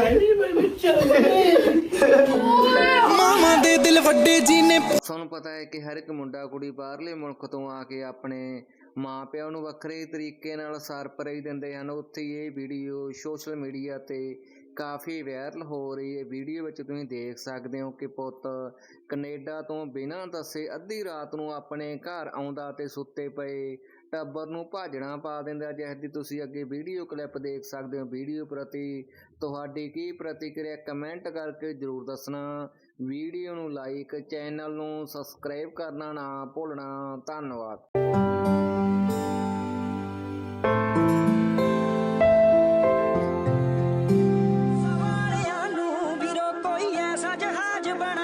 ਨਹੀਂ ਮੈਂ ਮਾਮਾ ਦੇ ਦਿਲ ਵੱਡੇ ਜੀ ਨੇ ਤੁਹਾਨੂੰ ਪਤਾ ਹੈ ਕਿ ਹਰ ਇੱਕ ਮੁੰਡਾ ਕੁੜੀ ਬਾਹਰਲੇ ਮੁਲਕ ਤੋਂ ਆ ਕੇ ਆਪਣੇ ਮਾਪਿਆਂ ਨੂੰ ਵੱਖਰੇ ਤਰੀਕੇ ਨਾਲ ਸਰਪ੍ਰਾਈਜ਼ ਦਿੰਦੇ ਹਨ। ਉੱਥੇ ਇਹ ਵੀਡੀਓ ਸੋਸ਼ਲ ਮੀਡੀਆ ਤੇ ਕਾਫੀ ਵਾਇਰਲ ਹੋ ਰਹੀ ਹੈ। ਵੀਡੀਓ ਵਿੱਚ ਤੁਸੀਂ ਦੇਖ ਸਕਦੇ ਹੋ ਕਿ ਪੁੱਤ ਕੈਨੇਡਾ ਤੋਂ ਬਿਨਾਂ ਦੱਸੇ ਅੱਧੀ ਰਾਤ ਨੂੰ ਆਪਣੇ ਘਰ ਆਉਂਦਾ ਤੇ ਸੁੱਤੇ ਪਏ ਟੱਬਰ ਨੂੰ ਭਾਜਣਾ ਪਾ ਦਿੰਦਾ। ਜਿਸ ਦੀ ਤੁਸੀਂ ਅੱਗੇ ਵੀਡੀਓ ਕਲਿੱਪ ਦੇਖ ਸਕਦੇ ਹੋ। ਵੀਡੀਓ ਪ੍ਰਤੀ ਤੁਹਾਡੀ ਕੀ ਪ੍ਰਤੀਕਿਰਿਆ ਕਮੈਂਟ ਕਰਕੇ ਜਰੂਰ ਦੱਸਣਾ। ਵੀਡੀਓ ਨੂੰ ਲਾਈਕ ਚੈਨਲ ਨੂੰ ਸਬਸਕ੍ਰਾਈਬ ਕਰਨਾ ਨਾ ਭੁੱਲਣਾ। ਧੰਨਵਾਦ। ਵਿੱਚ ਬਣ